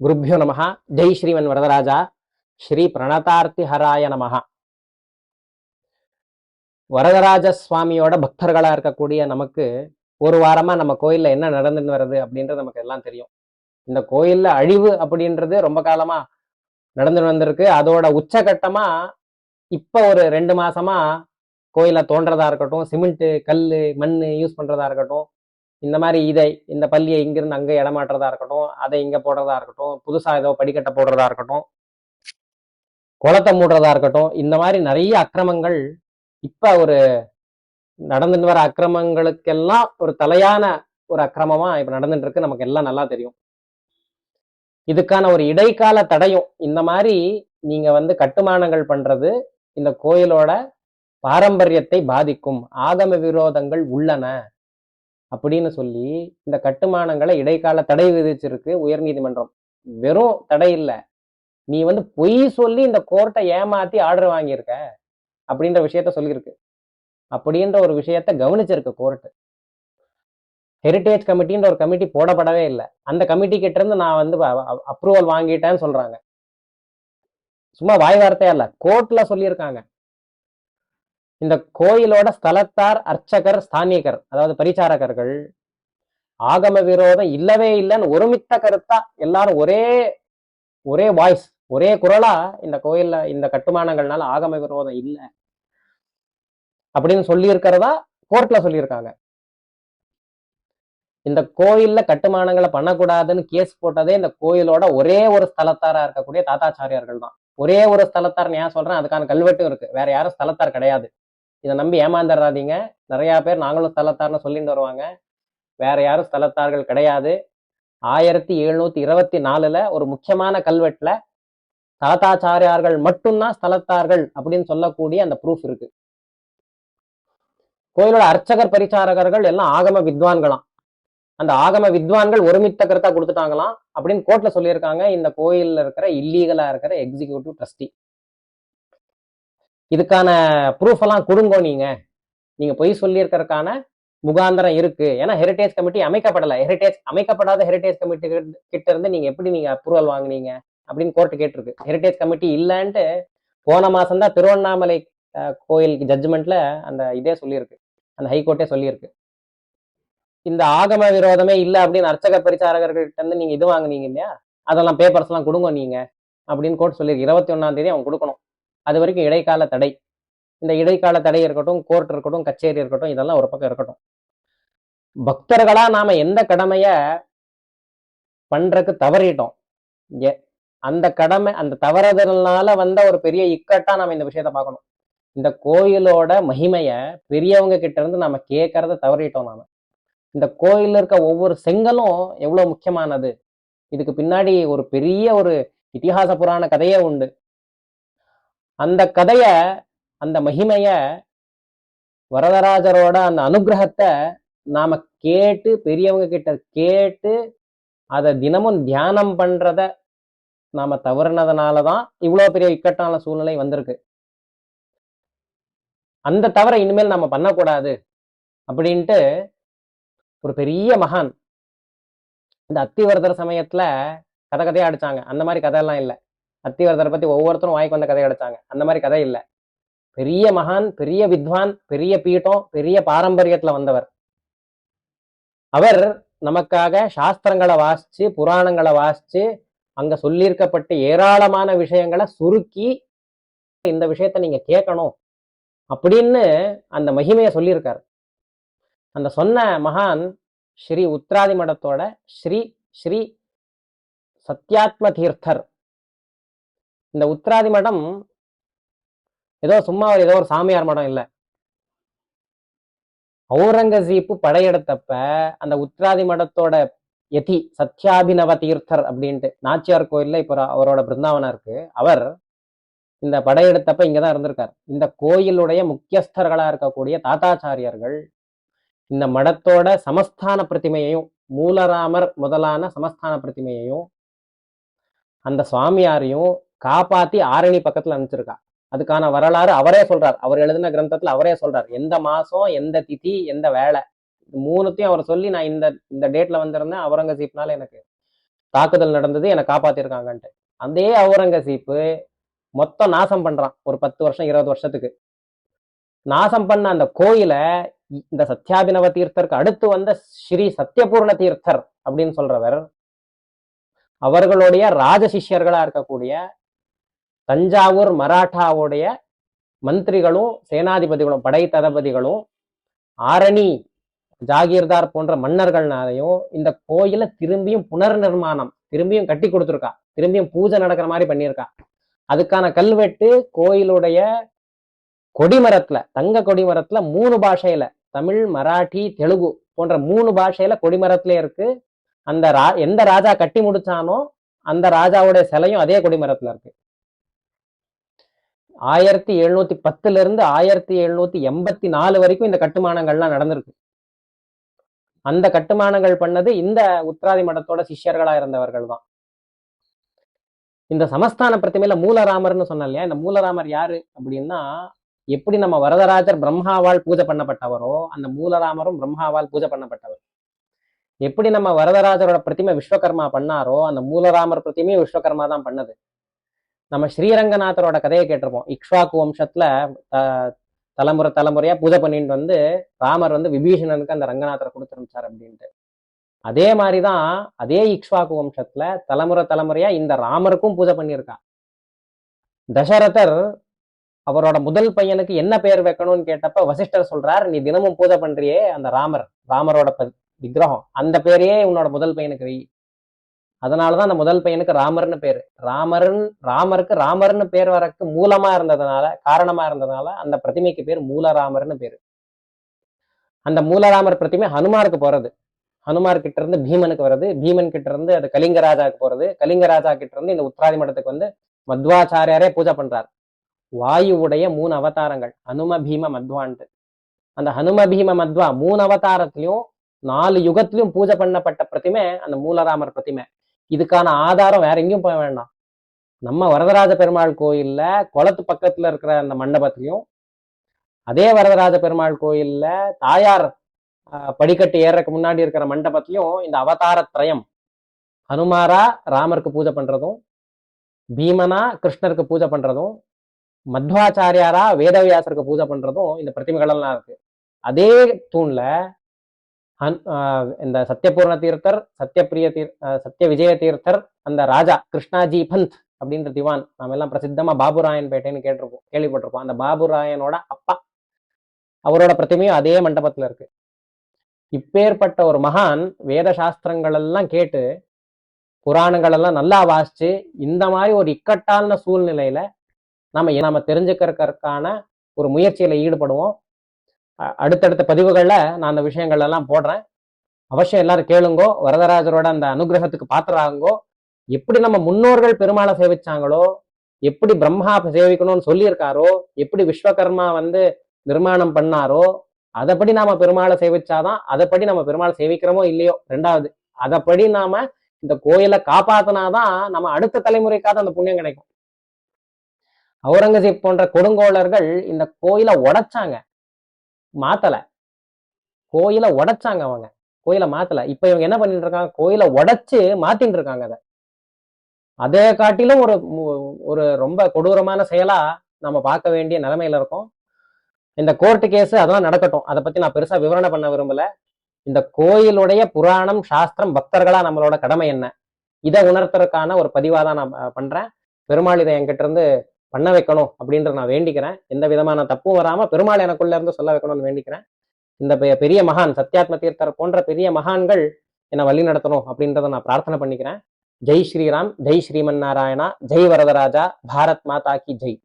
குருப்பியோ நம ஜெய் ஸ்ரீமன் வரதராஜா ஸ்ரீ பிரணதார்த்திஹராய நம வரதராஜ சுவாமியோட பக்தர்களா இருக்கக்கூடிய நமக்கு ஒரு வாரமா நம்ம கோயில்ல என்ன நடந்துன்னு வருது அப்படின்றது நமக்கு எல்லாம் தெரியும். இந்த கோயில்ல அழிவு அப்படின்றது ரொம்ப காலமா நடந்துட்டு வந்திருக்கு. அதோட உச்சகட்டமா இப்ப ஒரு ரெண்டு மாசமா கோயில தோன்றதா இருக்கட்டும் சிமெண்ட் கல்லு மண் யூஸ் பண்றதா இருக்கட்டும் இந்த மாதிரி இதை இந்த பள்ளியை இங்கிருந்து அங்க இடமாட்டுறதா இருக்கட்டும் அதை இங்க போடுறதா இருக்கட்டும் புதுசா ஏதோ படிக்கட்டை போடுறதா இருக்கட்டும் குளத்தை மூடுறதா இருக்கட்டும் இந்த மாதிரி நிறைய அக்கிரமங்கள் இப்ப ஒரு நடந்துட்டு வர அக்கிரமங்களுக்கெல்லாம் ஒரு தலையான ஒரு அக்கிரமமா இப்ப நடந்துட்டு இருக்கு. நமக்கு எல்லாம் நல்லா தெரியும். இதுக்கான ஒரு இடைக்கால தடையும் இந்த மாதிரி நீங்க வந்து கட்டுமானங்கள் பண்றது இந்த கோயிலோட பாரம்பரியத்தை பாதிக்கும். ஆகம விரோதங்கள் உள்ளன. அப்படின்னு சொல்லி இந்த கட்டுமானங்களை இடைக்கால தடை விதிச்சிருக்கு உயர்நீதிமன்றம் வெறும் தடை இல்லை. நீ வந்து பொய் சொல்லி இந்த கோர்ட்டை ஏமாத்தி ஆர்டர் வாங்கியிருக்க அப்படின்ற விஷயத்த சொல்லியிருக்கு. அப்படின்ற ஒரு விஷயத்த கவனிச்சிருக்கு கோர்ட்டு ஹெரிட்டேஜ் கமிட்டின்ற ஒரு கமிட்டி போடப்படவே இல்லை. அந்த கமிட்டி கிட்ட இருந்து நான் வந்து அப்ரூவல் வாங்கிட்டேன்னு சொல்றாங்க. சும்மா வாய் வார்த்தையா இல்ல. கோர்ட்ல சொல்லியிருக்காங்க. இந்த கோயிலோட ஸ்தலத்தார் அர்ச்சகர் ஸ்தானிகர் அதாவது பரிச்சாரகர்கள் ஆகம விரோதம் இல்லவே இல்லைன்னு ஒருமித்த கருத்தா எல்லாரும் ஒரே ஒரே வாய்ஸ் ஒரே குரலா இந்த கோயில்ல இந்த கட்டுமானங்கள்னால ஆகம விரோதம் இல்லை அப்படின்னு சொல்லி இருக்கிறதா கோர்ட்ல சொல்லியிருக்காங்க. இந்த கோயில்ல கட்டுமானங்களை பண்ணக்கூடாதுன்னு கேஸ் போட்டதே இந்த கோயிலோட ஒரே ஒரு ஸ்தலத்தாரா இருக்கக்கூடிய தாத்தாச்சாரியார்கள் தான் ஒரே ஒரு ஸ்தலத்தார் ஏன் சொல்றேன்? அதுக்கான கல்வெட்டும் இருக்கு. வேற யாரும் ஸ்தலத்தார் கிடையாது. இதை நம்பி ஏமாந்துடுறாதீங்க நிறைய பேர் நாங்களும் ஸ்தலத்தார்னு சொல்லிட்டு வருவாங்க. வேற யாரும் ஸ்தலத்தார்கள் கிடையாது. ஆயிரத்தி எழுநூத்தி இருபத்தி நாலுல ஒரு முக்கியமான கல்வெட்டுல தாத்தாச்சாரியார்கள் மட்டும்தான் ஸ்தலத்தார்கள் அப்படின்னு சொல்லக்கூடிய அந்த ப்ரூஃப் இருக்கு. கோயிலோட அர்ச்சகர் பரிச்சாரகர்கள் எல்லாம் ஆகம வித்வான்களாம். அந்த ஆகம வித்வான்கள் ஒருமித்த கருத்தா கொடுத்துட்டாங்களாம் அப்படின்னு கோர்ட்ல சொல்லியிருக்காங்க. இந்த கோயில்ல இருக்கிற இல்லீகலா இருக்கிற எக்ஸிக்யூட்டிவ் ட்ரஸ்டி இதுக்கான ப்ரூஃப் எல்லாம் கொடுங்கோ நீங்க. நீங்க பொய் சொல்லியிருக்கிறதுக்கான முகாந்திரம் இருக்கு. ஏன்னா ஹெரிட்டேஜ் கமிட்டி அமைக்கப்படலை. ஹெரிட்டேஜ் அமைக்கப்படாத ஹெரிட்டேஜ் கமிட்டி கிட்ட இருந்து நீங்க எப்படி நீங்க அப்ரூவல் வாங்குனீங்க அப்படின்னு கோர்ட்டு கேட்டிருக்கு. ஹெரிட்டேஜ் கமிட்டி இல்லைன்ட்டு போன மாசம் தான் திருவண்ணாமலை கோயில் ஜட்ஜ்மெண்ட்ல அந்த இதே சொல்லியிருக்கு. அந்த ஹைகோர்ட்டே சொல்லியிருக்கு. இந்த ஆகம விரோதமே இல்லை அப்படின்னு அர்ச்சக பரிச்சாரகர்கள்ட்ட இருந்து நீங்க இது வாங்குனீங்க இல்லையா? அதெல்லாம் பேப்பர்ஸ் எல்லாம் கொடுங்க நீங்க அப்படின்னு கோர்ட் சொல்லியிருக்கு. இருபத்தி ஒன்னாம் தேதி அவங்க கொடுக்கணும். அது வரைக்கும் இடைக்கால தடை. இந்த இடைக்கால தடை இருக்கட்டும் கோர்ட் இருக்கட்டும் கச்சேரி இருக்கட்டும் இதெல்லாம் ஒரு பக்கம் இருக்கட்டும். பக்தர்களா நாம எந்த கடமைய பண்றதுக்கு தவறிட்டோம்? அந்த கடமை அந்த தவறுதல்னால வந்த ஒரு பெரிய இக்கட்டா நம்ம இந்த விஷயத்த பார்க்கணும். இந்த கோயிலோட மகிமைய பெரியவங்க கிட்ட இருந்து நாம கேட்கறத தவறிட்டோம் நாம. இந்த கோயில்ல இருக்க ஒவ்வொரு செங்கலும் எவ்வளவு முக்கியமானது? இதுக்கு பின்னாடி ஒரு பெரிய ஒரு இத்திஹாச புராண கதையே உண்டு. அந்த கதைய அந்த மகிமைய வரதராஜரோட அந்த அனுகிரகத்தை நாம கேட்டு பெரியவங்க கிட்ட கேட்டு அதை தினமும் தியானம் பண்றத நாம தவறுனதுனாலதான் இவ்வளவு பெரிய இக்கட்டான சூழ்நிலை வந்திருக்கு. அந்த தவறை இனிமேல் நம்ம பண்ணக்கூடாது அப்படின்ட்டு ஒரு பெரிய மகான் இந்த அத்திவரதர் சமயத்துல கதை கதையா அடிச்சாங்க. அந்த மாதிரி கதையெல்லாம் இல்லை. அத்திவரதரை பத்தி ஒவ்வொருத்தரும் வாய்க்கு வந்த கதை கிடைச்சாங்க அந்த மாதிரி கதை இல்லை. பெரிய மகான் பெரிய வித்வான் பெரிய பீட்டம் பெரிய பாரம்பரியத்துல வந்தவர். அவர் நமக்காக சாஸ்திரங்களை வாசிச்சு புராணங்களை வாசிச்சு அங்க சொல்லியிருக்கப்பட்ட ஏராளமான விஷயங்களை சுருக்கி இந்த விஷயத்த நீங்க கேட்கணும் அப்படின்னு அந்த மகிமையை சொல்லியிருக்காரு. அந்த சொன்ன மகான் ஸ்ரீ உத்ராதி மடத்தோட ஸ்ரீ ஸ்ரீ சத்யாத்ம தீர்த்தர் இந்த உத்திராதி மடம் ஏதோ சும்மா ஒரு ஏதோ ஒரு சாமியார் மடம் இல்லை. அவுரங்கசீப்பு படையெடுத்தப்ப அந்த உத்ராதி மடத்தோட யதி சத்யாபினவ தீர்த்தர் அப்படின்ட்டு நாச்சியார் கோயில்ல இப்போ அவரோட பிருந்தாவனம் இருக்கு அவர் இந்த படையெடுத்தப்ப இங்கதான் இருந்திருக்கார். இந்த கோயிலுடைய முக்கியஸ்தர்களா இருக்கக்கூடிய தாத்தாச்சாரியர்கள் இந்த மடத்தோட சமஸ்தான பிரதிமையையும் மூலராமர் முதலான சமஸ்தான பிரதிமையையும் அந்த சுவாமியாரையும் காப்பாத்தி ஆரணி பக்கத்துல அனுப்பிச்சிருக்கா. அதுக்கான வரலாறு அவரே சொல்றார். அவர் எழுதின கிரந்தத்துல அவரே சொல்றார். எந்த மாசம் எந்த திதி எந்த வேலை மூணுத்தையும் அவர் சொல்லி நான் இந்த இந்த டேட்ல வந்திருந்தேன். அவுரங்கசீப்னால எனக்கு தாக்குதல் நடந்தது. என்னை காப்பாத்திருக்காங்கன்ட்டு. அதே அவுரங்கசீப்பு மொத்தம் நாசம் பண்றான். ஒரு பத்து வருஷம் இருபது வருஷத்துக்கு. நாசம் பண்ண அந்த கோயிலை இந்த சத்யாபினவ தீர்த்தருக்கு அடுத்து வந்த ஸ்ரீ சத்யபூர்ண தீர்த்தர் அப்படின்னு சொல்றவர் அவர்களுடைய ராஜ சிஷ்யர்களா இருக்கக்கூடிய தஞ்சாவூர் மராட்டாவுடைய மந்திரிகளும் சேனாதிபதிகளும் படை தளபதிகளும் ஆரணி ஜாகீர்தார் போன்ற மன்னர்கள்னாலையும் இந்த கோயிலை திரும்பியும் புனர் நிர்மாணம் திரும்பியும் கட்டி கொடுத்துருக்கா. திரும்பியும் பூஜை நடக்கிற மாதிரி பண்ணியிருக்கா. அதுக்கான கல்வெட்டு கோயிலுடைய கொடிமரத்துல தங்க கொடிமரத்துல மூணு பாஷையில தமிழ் மராட்டி தெலுங்கு போன்ற மூணு பாஷையில கொடிமரத்துல இருக்கு. அந்த ரா எந்த ராஜா கட்டி முடிச்சானோ அந்த ராஜாவுடைய சிலையும் அதே கொடிமரத்துல இருக்கு. ஆயிரத்தி எழுநூத்தி பத்துல இருந்து ஆயிரத்தி எழுநூத்தி எண்பத்தி நாலு வரைக்கும் இந்த கட்டுமானங்கள்லாம் நடந்திருக்கு. அந்த கட்டுமானங்கள் பண்ணது இந்த உத்ராதி மடத்தோட சிஷ்யர்களா இருந்தவர்கள் தான். இந்த சமஸ்தான பிரதிமையில மூலராமர்னு சொன்ன இல்லையா? இந்த மூலராமர் யாரு அப்படின்னா எப்படி நம்ம வரதராஜர் பிரம்மாவால் பூஜை பண்ணப்பட்டவரோ அந்த மூலராமரும் பிரம்மாவால் பூஜை பண்ணப்பட்டவர். எப்படி நம்ம வரதராஜரோட பிரதிமை விஸ்வகர்மா பண்ணாரோ அந்த மூலராமர் பிரதிமையும் விஸ்வகர்மா தான் பண்ணது. நம்ம ஸ்ரீரங்கநாதரோட கதையை கேட்டிருப்போம். இக்ஷ்வாக்கு வம்சத்துல த- தலைமுறை தலைமுறையா பூஜை பண்ணிட்டு வந்து ராமர் வந்து விபீஷணனுக்கு அந்த ரங்கநாதரை கொடுத்துருந்துச்சார் அப்படின்ட்டு. அதே மாதிரிதான் அதே இக்ஷ்வாக்கு வம்சத்துல தலைமுறை தலைமுறையா இந்த ராமருக்கும் பூஜை பண்ணியிருக்கா. தசரதர் அவரோட முதல் பையனுக்கு என்ன பேர் வைக்கணும்னு கேட்டப்ப வசிஷ்டர் சொல்றார் நீ தினமும் பூஜை பண்றியே அந்த ராமர் ராமரோட விக்கிரகம். அந்த பேரையே உன்னோட முதல் பையனுக்கு வை. அதனாலதான் அந்த முதல் பையனுக்கு ராமர்னு பேரு. ராமர்ன் ராமருக்கு ராமர்னு பேர் வரக்கு மூலமா இருந்ததுனால காரணமா இருந்ததுனால அந்த பிரதிமைக்கு பேர் மூலராமர்னு பேரு. அந்த மூலராமர் பிரதிமை ஹனுமாருக்கு போறது. ஹனுமார் கிட்ட இருந்து பீமனுக்கு வருது பீமன் கிட்ட இருந்து அது கலிங்கராஜாவுக்கு போறது. கலிங்கராஜா கிட்ட இருந்து இந்த உத்ராதி மடத்துக்கு வந்து மத்வாச்சாரியாரே பூஜை பண்றார். வாயுவுடைய மூணு அவதாரங்கள். ஹனும பீம மத்வான்ட்டு. அந்த ஹனும பீம மத்வா மூணு அவதாரத்திலையும் நாலு யுகத்திலையும் பூஜை பண்ணப்பட்ட பிரதிமை அந்த மூலராமர் பிரதிமை. இதுக்கான ஆதாரம் வேற எங்கேயும் போக வேண்டாம். நம்ம வரதராஜ பெருமாள் கோயில்ல குளத்து பக்கத்துல இருக்கிற அந்த மண்டபத்திலையும் அதே வரதராஜ பெருமாள் கோயில்ல தாயார் ஆஹ், படிக்கட்டு ஏறக்கு முன்னாடி இருக்கிற மண்டபத்திலையும் இந்த அவதார திரயம். ஹனுமாரா ராமருக்கு பூஜை பண்றதும் பீமனா கிருஷ்ணருக்கு பூஜை பண்றதும் மத்வாச்சாரியாரா வேதவியாசருக்கு பூஜை பண்றதும் இந்த பிரதிமைகள் எல்லாம் இருக்கு. அதே தூண்ல ஹன்- ஆஹ் இந்த சத்யபூர்ண தீர்த்தர் சத்யபிரிய தீர் ஆஹ் சத்ய விஜய தீர்த்தர் அந்த ராஜா கிருஷ்ணாஜி பந்த் அப்படின்ற திவான். நாம எல்லாம் பிரசித்தமா பாபுராயன் பேட்டைன்னு கேட்டிருப்போம் கேள்விப்பட்டிருப்போம். அந்த பாபுராயனோட அப்பா அவரோட பிரதிமையும் அதே மண்டபத்துல இருக்கு. இப்பேற்பட்ட ஒரு மகான் வேத சாஸ்திரங்கள் எல்லாம் கேட்டு புராணங்கள் எல்லாம் நல்லா வாசிச்சு இந்த மாதிரி ஒரு இக்கட்டான சூழ்நிலையில நம்ம நாம தெரிஞ்சுக்கிறதுக்கான ஒரு முயற்சியில ஈடுபடுவோம். அடுத்தடுத்த பதிவுகளில் நான் அந்த விஷயங்கள் எல்லாம் போடுறேன். அவசியம் எல்லாரும் கேளுங்கோ. வரதராஜரோட அந்த அனுகிரகத்துக்கு பாத்திராங்கோ எப்படி நம்ம முன்னோர்கள் பெருமாளை சேவிச்சாங்களோ எப்படி பிரம்மா சேவிக்கணும்னு சொல்லியிருக்காரோ எப்படி விஸ்வகர்மா வந்து நிர்மாணம் பண்ணாரோ அதைப்படி நாம பெருமாளை சேவிச்சாதான் அதைப்படி நம்ம பெருமாளை சேவிக்கிறோமோ இல்லையோ ரெண்டாவது. அதைப்படி நாம இந்த கோயிலை காப்பாத்தினாதான் நம்ம அடுத்த தலைமுறைக்காக அந்த புண்ணியம் கிடைக்கும். அவுரங்கசீப் போன்ற கொடுங்கோளர்கள் இந்த கோயிலை உடைச்சாங்க. மாத்தலை. கோயிலை உடைச்சாங்க அவங்க. கோயிலை மாத்தல. இப்ப இவங்க என்ன பண்ணிட்டு இருக்காங்க? கோயிலை உடைச்சு மாத்திட்டு இருக்காங்க அதை. அதை காட்டிலும் ஒரு ஒரு ரொம்ப கொடூரமான செயலா நம்ம பார்க்க வேண்டிய நிலைமையில இருக்கோம். இந்த கோர்ட்டு கேஸ் அதெல்லாம் நடக்கட்டும். அதை பத்தி நான் பெருசா விவரணை பண்ண விரும்பல. இந்த கோயிலுடைய புராணம் சாஸ்திரம் பக்தர்களா நம்மளோட கடமை என்ன? இதை உணர்த்துறதுக்கான ஒரு பதிவாதான் நான் பண்றேன். பெருமாள் இதை என்கிட்ட இருந்து பண்ண வைக்கணும் அப்படின்ற நான் வேண்டிக்கிறேன். எந்த விதமான தப்பும் வராமல் பெருமாள் எனக்குள்ள இருந்து சொல்ல வைக்கணும்னு வேண்டிக்கிறேன். இந்த பெரிய மகான் சத்யாத்ம தீர்த்தர் போன்ற பெரிய மகான்கள் என்னை வழி நடத்தணும் அப்படின்றத நான் பிரார்த்தனை பண்ணிக்கிறேன். ஜெய் ஸ்ரீராம் ஜெய் ஸ்ரீமன் நாராயணா ஜெய் வரதராஜா பாரத் மாதா கி ஜெய்.